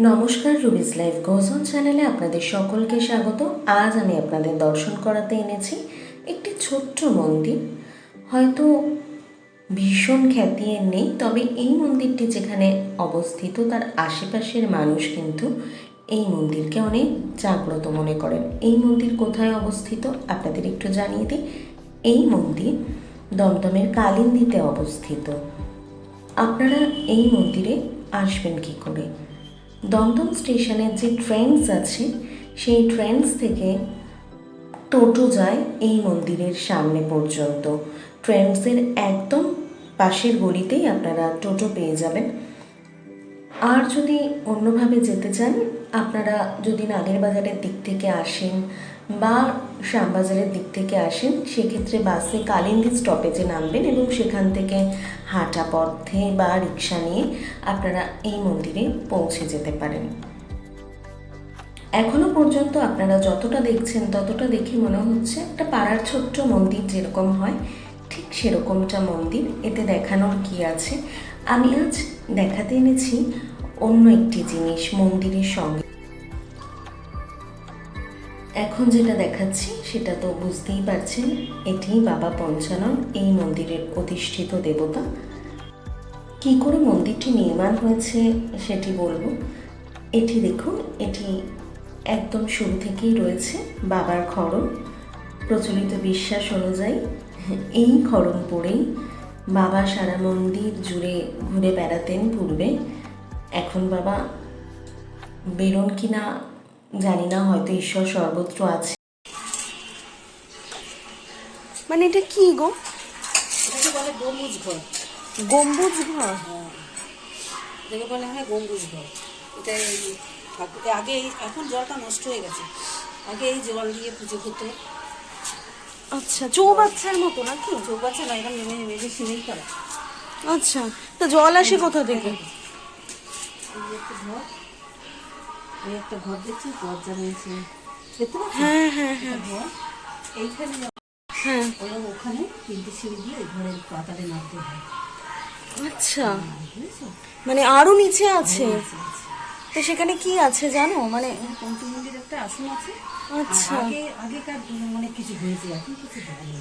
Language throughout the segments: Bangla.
নমস্কার রুবিজ লাইফ গোজন চ্যানেলে আপনাদের সকলকে স্বাগত। আজ আমি আপনাদের দর্শন করাতে এনেছি একটি ছোট্ট মন্দির। হয়তো ভীষণ খ্যাতি এর নেই, তবে এই মন্দিরটি যেখানে অবস্থিত, তার আশেপাশের মানুষ কিন্তু এই মন্দিরকে অনেক জাগ্রত মনে করেন। এই মন্দির কোথায় অবস্থিত? আপনাদের একটু জানিয়ে দিই। এই মন্দির দমদমের কালিন্দিতে অবস্থিত। আপনারা এই মন্দিরে আসবেন কি করে? দমদম স্টেশনের যে ট্রেনস আছে, সেই ট্রেনস থেকে টোটো যায় এই মন্দিরের সামনে পর্যন্ত। ট্রেন্ডসের একদম পাশের গলিতেই আপনারা টোটো পেয়ে যাবেন। আর যদি অন্যভাবে যেতে চান, আপনারা যদি নাগের বাজারের দিক থেকে আসেন বা শ্যামবাজারের দিক থেকে আসেন, সেক্ষেত্রে বাসে কালিন্দি স্টপেজে নামবেন এবং সেখান থেকে হাঁটা পথে বা রিক্সা নিয়ে আপনারা এই মন্দিরে পৌঁছে যেতে পারেন। এখনও পর্যন্ত আপনারা যতটা দেখছেন, ততটা দেখে মনে হচ্ছে একটা পাড়ার ছোট্ট মন্দির যেরকম হয়, ঠিক সেরকমটা মন্দির। এতে দেখানোর কি আছে? আমি আজ দেখাতে এনেছি অন্য একটি জিনিস মন্দিরের সঙ্গে। এখন যেটা দেখাচ্ছি, সেটা তো বুঝতেই পারছেন, এটি বাবা পঞ্চানন, এই মন্দিরের অধিষ্ঠিত দেবতা। কি করে মন্দিরটি নির্মাণ হয়েছে, সেটি বলব। এটি দেখুন, এটি একদম শুরু থেকেই রয়েছে, বাবার খড়ম প্রচলিত বিশ্বাস অনুযায়ী, এই খড়ম পড়েই বাবা সারা মন্দির জুড়ে ঘুরে বেড়াতেন পূর্বে। এখন বাবা বেরোন কি না জানি না হয়তো ঈশ্বর সর্বত্র আছে। মানে এটা কি গো? এটাকে বলে গম্বুজ ঘর। গম্বুজ ঘর? হ্যাঁ। এটাকে বলে হয় গম্বুজ ঘর। এটা এই আগে এই এখন জলটা নষ্ট হয়ে গেছে। আগে এই জল দিয়ে পুজো হতো আচ্ছা চৌবাচ্চার মতো নাকি? চৌবাচ্চা না এরকম নেমে নেমে যে করা। আচ্ছা তা জল আসে কোথা থেকে? ঘর। এই একটা ঘর দেখছি দেখতে পাচ্ছি হ্যাঁ হ্যাঁ হ্যাঁ। এইখানে হ্যাঁ। ওরা ওখানে তিনটে সিঁড়ি দিয়ে ঘরের পাতালে নামতে হয়। আচ্ছা। মানে আরও নিচে আছে? আচ্ছা, আচ্ছা। তো সেখানে কি আছে জানো? মানে পঞ্চমন্দির একটা আসন আছে। আচ্ছা। আগে আগেকার দিনে অনেক কিছু হয়েছে এখন কিছু হয়নি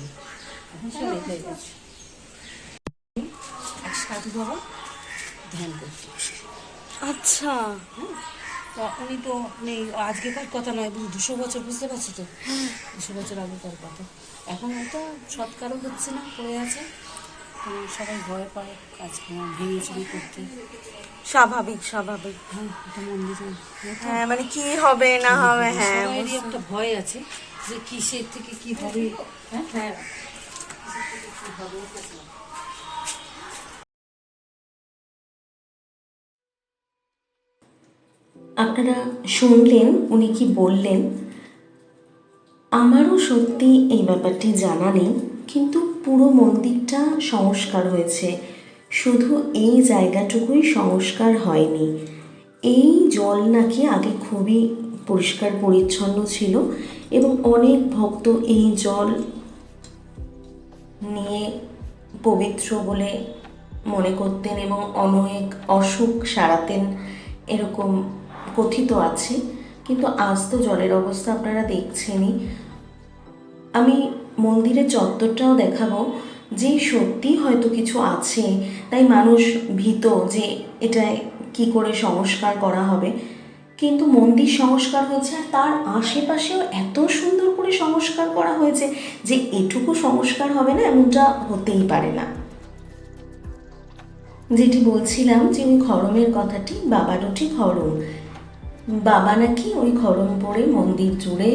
এখন সব রেখে গেছে সাধু বাবা ধ্যান করছে আচ্ছা। তো উনি তো নেই আজকেকার কথা নয় দুশো বছর বুঝতে পারছ তো? দুশো বছর আগেকার কথা। এখন তো সৎকারও হচ্ছে না পড়ে আছে। সবাই ভয় পায় কাজ ভেঙে চুরি করতে। স্বাভাবিক স্বাভাবিক। হ্যাঁ এটা মন্দিরে হ্যাঁ মানে কি হবে না হবে হ্যাঁ সবারই একটা ভয় আছে যে কিসের থেকে কি হবে। হ্যাঁ? হ্যাঁ। আপনারা শুনলেন, উনি কি বললেন? আমারও সত্যি এই ব্যাপারটি জানা নেই, কিন্তু পুরো মন্দিরটা সংস্কার হয়েছে। শুধু এই জায়গাটুকুই সংস্কার হয়নি। এই জল নাকি আগে খুবই পরিষ্কার পরিচ্ছন্ন ছিল এবং অনেক ভক্ত এই জল নিয়ে পবিত্র বলে মনে করতেন এবং অনেক অসুখ সারাতেন, এরকম কথিত আছে, কিন্তু আজ তো জলের অবস্থা আপনারা দেখছেনই। আমি মন্দিরের চত্বরটাও দেখাবো, যে সত্যি হয়তো কিছু আছে, তাই মানুষ ভীত যে এটা কি করে সংস্কার করা হবে। কিন্তু মন্দির সংস্কার হয়েছে আর তার আশেপাশেও এত সুন্দর করে সংস্কার করা হয়েছে যে এটুকু সংস্কার হবে না, এমনটা হতেই পারে না। যেটি বলছিলাম যে ওই খরমের কথাটি, বাবারও ঠিক খরম বাবা নাকি ওই খরম পরে মন্দির জুড়ে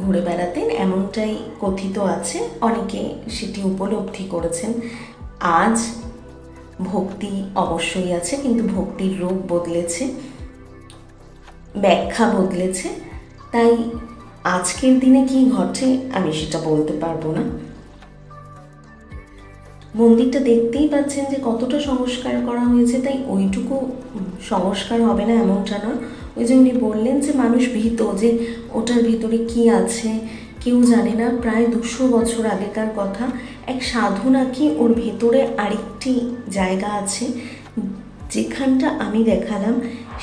ঘুরে বেড়াতেন, এমনটাই কথিত আছে। অনেকে সেটি উপলব্ধি করেছেন। আজ ভক্তি অবশ্যই আছে, কিন্তু ভক্তির রূপ বদলেছে, ব্যাখ্যা বদলেছে। তাই আজকের দিনে কি ঘটে আমি সেটা বলতে পারব না। মন্দিরটা দেখতেই পাচ্ছেন যে কতটা সংস্কার করা হয়েছে, তাই ওইটুকু সংস্কার হবে না এমনটা না। ওই যে উনি বললেন যে মানুষ ভীত, যে ওটার ভিতরে কি আছে কেউ জানে না। প্রায় দুশো বছর আগেকার কথা, এক সাধু নাকি ওর ভেতরে আরেকটি জায়গা আছে, যেখানটা আমি দেখালাম,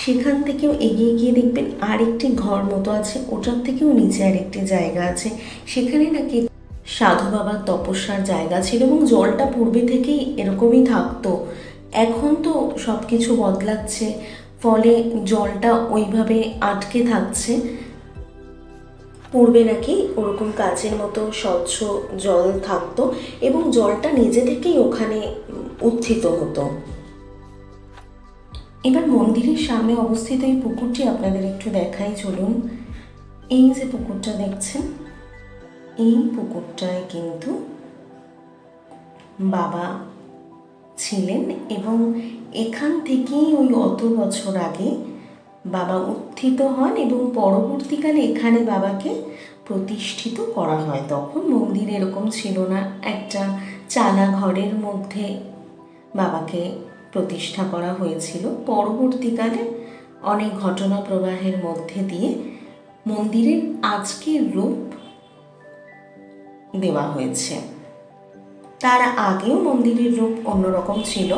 সেখান থেকেও এগিয়ে গিয়ে দেখবেন আরেকটি ঘর মতো আছে, ওটার থেকেও নিচে আরেকটি জায়গা আছে। সেখানে নাকি সাধু বাবার তপস্যার জায়গা ছিল এবং জলটা পূর্বে থেকেই এরকমই থাকতো। এখন তো সব কিছু বদলাচ্ছে ফলে জলটা ওইভাবে আটকে থাকছে। পূর্বে নাকি ওরকম কাচের মতো স্বচ্ছ জল থাকতো এবং জলটা নিজে থেকেই ওখানে উত্থিত হতো। এবার মন্দিরের সামনে অবস্থিত এই পুকুরটি আপনাদের একটু দেখাই, চলুন। এই যে পুকুরটা দেখছেন, এই পুকুরটায় কিন্তু বাবা ছিলেন এবং এখান থেকেই ওই অত বছর আগে বাবা উত্থিত হন এবং পরবর্তীকালে এখানে বাবাকে প্রতিষ্ঠিত করা হয়। তখন মন্দির এরকম ছিল না, একটা চালা ঘরের মধ্যে বাবাকে প্রতিষ্ঠা করা হয়েছিল। পরবর্তীকালে অনেক ঘটনা প্রবাহের মধ্যে দিয়ে মন্দিরের আজকের রূপ দেওয়া হয়েছে। তার আগেও মন্দিরের রূপ অন্যরকম ছিল,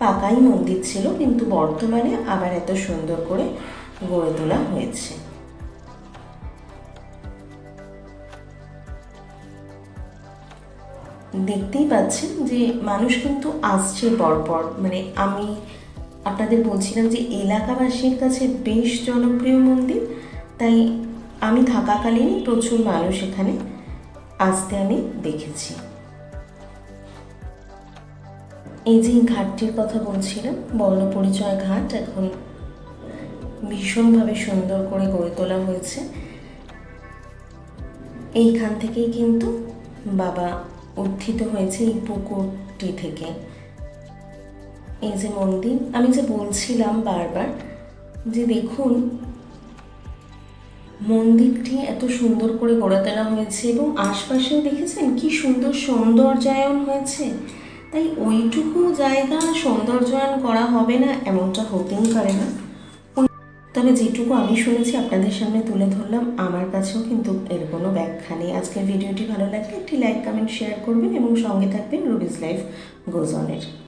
পাকাই মন্দির ছিল, কিন্তু বর্তমানে আবার এত সুন্দর করে গড়ে তোলা হয়েছে। দেখতেই পাচ্ছেন যে মানুষ কিন্তু আসছে পরপর মানে আমি আপনাদের বলছিলাম যে এলাকাবাসীর কাছে বেশ জনপ্রিয় মন্দির, তাই আমি থাকাকালীনই প্রচুর মানুষ এখানে আসতে আমি দেখেছি। এই যে ঘাটটির কথা বলছিলাম বর্ণপরিচয় ঘাট এখন ভীষণভাবে সুন্দর করে গড়ে তোলা হয়েছে। এইখান থেকেই কিন্তু বাবা উত্থিত হয়েছে এই পুকুরটি থেকে। এই যে মন্দির, আমি যে বলছিলাম বারবার যে দেখুন, মন্দিরটি এত সুন্দর করে গড়ে তোলা হয়েছে এবং আশপাশেও দেখেছেন কি সুন্দর সৌন্দর্যায়ন হয়েছে? তাই ওইটুকু জায়গা সৌন্দর্যায়ন করা হবে না, এমনটা হতেই পারে না। তবে যেটুকু আমি শুনেছি, আপনাদের সামনে তুলে ধরলাম, আমার কাছেও কিন্তু এর কোনো ব্যাখ্যা নেই। আজকের ভিডিওটি ভালো লাগলে একটি লাইক কমেন্ট শেয়ার করবেন এবং সঙ্গে থাকবেন রুবিস লাইফ গোজনের